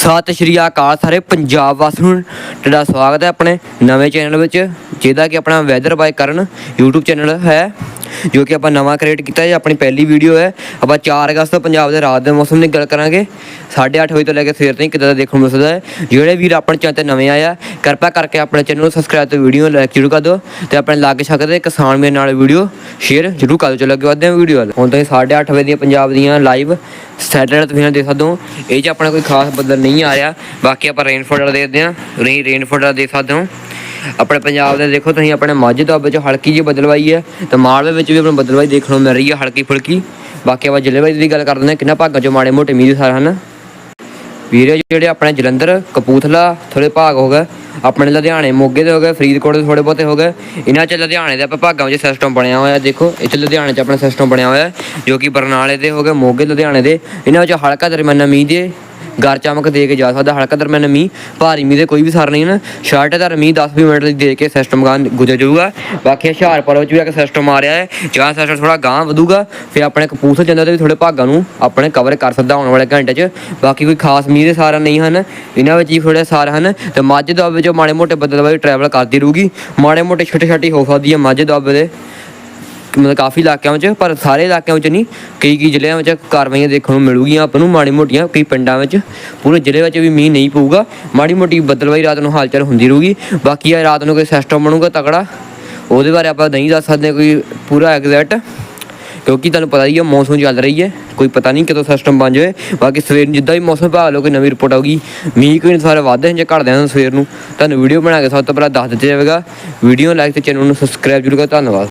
ਸਤਿ ਸ਼੍ਰੀ ਅਕਾਲ ਸਾਰੇ ਪੰਜਾਬ ਵਾਸੀਆਂ ਨੂੰ। ਤੁਹਾਡਾ ਸਵਾਗਤ ਹੈ ਆਪਣੇ ਨਵੇਂ ਚੈਨਲ ਵਿੱਚ। ਜਿਹਦਾ ਕਿ ਆਪਣਾ ਵੈਦਰ ਬਾਈ ਕਰਨ YouTube ਚੈਨਲ ਹੈ, ਜੋ ਕਿ ਆਪਾਂ ਨਵਾਂ ਕ੍ਰੀਏਟ ਕੀਤਾ ਹੈ, ਆਪਣੀ ਪਹਿਲੀ ਵੀਡੀਓ ਹੈ। ਆਪਾਂ 4 ਅਗਸਤ ਤੋਂ ਪੰਜਾਬ ਦੇ ਰਾਤ ਦੇ ਮੌਸਮ ਦੀ ਗੱਲ ਕਰਾਂਗੇ। 8:30 ਵਜੇ ਤੋਂ ਲੈ ਕੇ ਸਵੇਰ ਤਾਈਂ ਕਿੱਦਾਂ ਦਾ ਦੇਖਣ ਨੂੰ ਮਿਲਦਾ ਹੈ। ਜਿਹੜੇ ਵੀਰ ਆਪਣੇ ਚੈਨਲ ਤੇ ਨਵੇਂ ਆਇਆ ਕਿਰਪਾ ਕਰਕੇ ਆਪਣੇ ਚੈਨਲ ਨੂੰ ਸਬਸਕ੍ਰਾਈਬ ਤੇ ਵੀਡੀਓ ਨੂੰ ਲਾਈਕ ਜ਼ਰੂਰ ਕਰ ਦਿਓ ਤੇ ਆਪਣੇ ਲੱਗ ਛਾਗੇ ਕਿਸਾਨ ਮੇਰੇ ਨਾਲ ਵੀਡੀਓ ਸ਼ੇਅਰ ਜ਼ਰੂਰ ਕਰ ਦਿਓ। ਚਲੋ ਅੱਗੇ ਵਧਦੇ ਹਾਂ ਵੀਡੀਓ ਵੱਲ। ਹੁਣ ਤੁਸੀਂ 8:30 ਵਜੇ ਦੀਆਂ ਪੰਜਾਬ ਦੀਆਂ ਲਾਈਵ ਸੈਟੇਲਾਈਟ ਤੁਸੀਂ ਦੇਖ ਸਕਦੇ ਹੋ। ਇਹ 'ਚ ਆਪਣਾ ਕੋਈ ਖਾਸ ਬਦਲ ਨਹੀਂ ਆ ਰਿਹਾ। ਬਾਕੀ ਆਪਾਂ ਰੇਨਫੋਲ ਵਾਲਾ ਦੇਖਦੇ ਹਾਂ। ਨਹੀਂ ਰੇਨਫੋਲ ਵਾਲਾ ਦੇਖ ਸਕਦੇ ਹੋ। ਆਪਣੇ ਪੰਜਾਬ ਦੇ ਦੇਖੋ, ਤੁਸੀਂ ਆਪਣੇ ਮਾਝੇ ਤੋਂ ਵਿੱਚ ਹਲਕੀ ਜਿਹੀ ਬਦਲਵਾਈ ਹੈ, ਤੇ ਮਾਲਵੇ ਵਿੱਚ ਵੀ ਆਪਣਾ ਬਦਲਵਾਈ ਦੇਖਣ ਨੂੰ ਮਿਲ ਰਹੀ ਹੈ ਹਲਕੀ ਫੁਲਕੀ। ਬਾਕੀ ਆਪਾਂ ਜ਼ਿਲ੍ਹੇ ਦੀ ਗੱਲ ਕਰਦੇ ਹਾਂ, ਕਿੰਨਾ ਭਾਗਾਂ ਚੋਂ ਮਾੜੇ ਮੋਟੇ ਮੀਂਹ ਸਾਰ ਹਨ? ਵੀਰੇ, ਜਿਹੜੇ ਆਪਣੇ ਜਲੰਧਰ ਕਪੂਥਲਾ ਥੋੜੇ ਭਾਗ ਹੋ ਗਏ, ਆਪਣੇ ਲੁਧਿਆਣੇ, ਮੋਗੇ ਦੇ ਹੋ ਗਏ, ਫਰੀਦਕੋਟ ਦੇ ਥੋੜੇ ਬਹੁਤੇ ਹੋ ਗਏ, ਇਹਨਾਂ ਚ ਲੁਧਿਆਣੇ ਦੇ ਆਪਾਂ ਭਾਗਾਂ ਵਿੱਚ ਸਿਸਟਮ ਬਣਿਆ ਹੋਇਆ ਦੇਖੋ ਇੱਥੇ ਲੁਧਿਆਣੇ ਚ ਆਪਣਾ ਸਿਸਟਮ ਬਣਿਆ ਹੋਇਆ ਜੋ ਕਿ ਬਰਨਾਲੇ ਦੇ ਹੋ ਗਏ, ਮੋਗੇ, ਲੁਧਿਆਣੇ ਦੇ, ਇਹਨਾਂ ਵਿੱਚ ਹਲਕਾ ਦਰਮਿਆਨਾ ਮੀਂਹ ਦੇ ਗਰ ਚਮਕ ਦੇ ਕੇ ਜਾ ਸਕਦਾ, ਹਲਕਾ ਦਰਮਿਆਨ ਮੀਂਹ, ਭਾਰੀ ਮੀਂਹ ਦੇ ਕੋਈ ਵੀ ਸਰ ਨਹੀਂ ਹਨ ਸ਼ਾਰਟ ਦਾ ਮੀਂਹ 10-20 ਮਿੰਟ ਲਈ ਦੇ ਕੇ ਸਿਸਟਮ ਗਾਂ ਗੁਜ਼ਰ ਜਾਊਗਾ। ਬਾਕੀ ਹੁਸ਼ਿਆਰਪੁਰ ਵਿੱਚ ਵੀ ਇੱਕ ਸਿਸਟਮ ਆ ਰਿਹਾ ਹੈ। ਜਾਂ ਸਿਸਟਮ ਥੋੜਾ ਗਾਂ ਵਧੂਗਾ, ਫਿਰ ਆਪਣੇ ਕਪੂਰਥਲੇ ਜਾਂਦੇ ਦੇ ਵੀ ਥੋੜੇ ਭਾਗਾਂ ਨੂੰ ਆਪਣੇ ਕਵਰ ਕਰ ਸਕਦਾ ਆਉਣ ਵਾਲੇ ਘੰਟੇ 'ਚ। ਬਾਕੀ ਕੋਈ ਖਾਸ ਮੀਂਹ ਦੇ ਸਾਰਾ ਨਹੀਂ ਹਨ। ਇਹਨਾਂ ਵਿੱਚ ਹੀ ਥੋੜੇ ਸਾਰ ਹਨ। ਤੇ ਮਾਝੇ ਦੁਆਬੇ ਵਿੱਚ ਮਾੜੇ ਮੋਟੇ ਬਦਲਵਾਈ ਟਰੈਵਲ ਕਰਦੀ ਰਹੂਗੀ। ਮਾੜੇ ਮੋਟੇ ਛੋਟੇ ਛੋਟੇ ਹੋ ਸਕਦੀ ਹੈ ਮਾਝੇ ਦੁਆਬੇ ਦੇ। ਮਤਲਬ ਕਾਫੀ ਇਲਾਕਿਆਂ ਵਿੱਚ, ਪਰ ਸਾਰੇ ਇਲਾਕਿਆਂ ਵਿੱਚ ਨਹੀਂ, ਕਈ ਕਈ ਜ਼ਿਲ੍ਹਿਆਂ ਵਿੱਚ ਕਾਰਵਾਈਆਂ ਦੇਖਣ ਨੂੰ ਮਿਲੂਗੀਆਂ ਆਪਾਂ ਨੂੰ ਮਾੜੀ ਮੋਟੀਆਂ ਕਈ ਪਿੰਡਾਂ ਵਿੱਚ। ਪੂਰੇ ਜ਼ਿਲ੍ਹੇ ਵਿੱਚ ਵੀ ਮੀਂਹ ਨਹੀਂ ਪਊਗਾ, ਮਾੜੀ ਮੋਟੀ ਬੱਦਲਵਾਈ ਰਾਤ ਨੂੰ ਹਾਲਚਲ ਹੁੰਦੀ ਰਹੂਗੀ। ਬਾਕੀ ਆ ਰਾਤ ਨੂੰ ਕੋਈ ਸਿਸਟਮ ਬਣੂਗਾ ਤਕੜਾ, ਉਹਦੇ ਬਾਰੇ ਆਪਾਂ ਨਹੀਂ ਦੱਸ ਸਕਦੇ ਕੋਈ ਪੂਰਾ ਐਗਜ਼ੈਕਟ ਕਿਉਂਕਿ ਤੁਹਾਨੂੰ ਪਤਾ ਹੀ ਹੈ ਮੌਸਮ ਚੱਲ ਰਹੀ ਹੈ, ਕੋਈ ਪਤਾ ਨਹੀਂ ਕਦੋਂ ਸਿਸਟਮ ਬਣ ਜਾਵੇ। ਬਾਕੀ ਸਵੇਰ ਨੂੰ ਜਿੱਦਾਂ ਵੀ ਮੌਸਮ ਭਾਗ ਲੋ ਕੋਈ ਨਵੀਂ ਰਿਪੋਰਟ ਆਊਗੀ, ਮੀਂਹ ਕੋਈ ਸਾਰੇ ਵਾਧੇ ਜਾਂ ਘਟਦੇ ਹਨ ਸਵੇਰ ਨੂੰ। ਤੁਹਾਨੂੰ ਵੀਡੀਓ ਬਣਾ ਕੇ ਸਭ ਤੋਂ ਪਹਿਲਾਂ ਦੱਸ ਦਿੱਤਾ ਜਾਵੇਗਾ। ਵੀਡੀਓ ਲਾਈਕ ਤੇ ਚੈਨਲ ਨੂੰ ਸਬਸਕ੍ਰਾਈਬ ਜ਼ਰੂਰ ਕਰੋ, ਧੰਨਵਾਦ।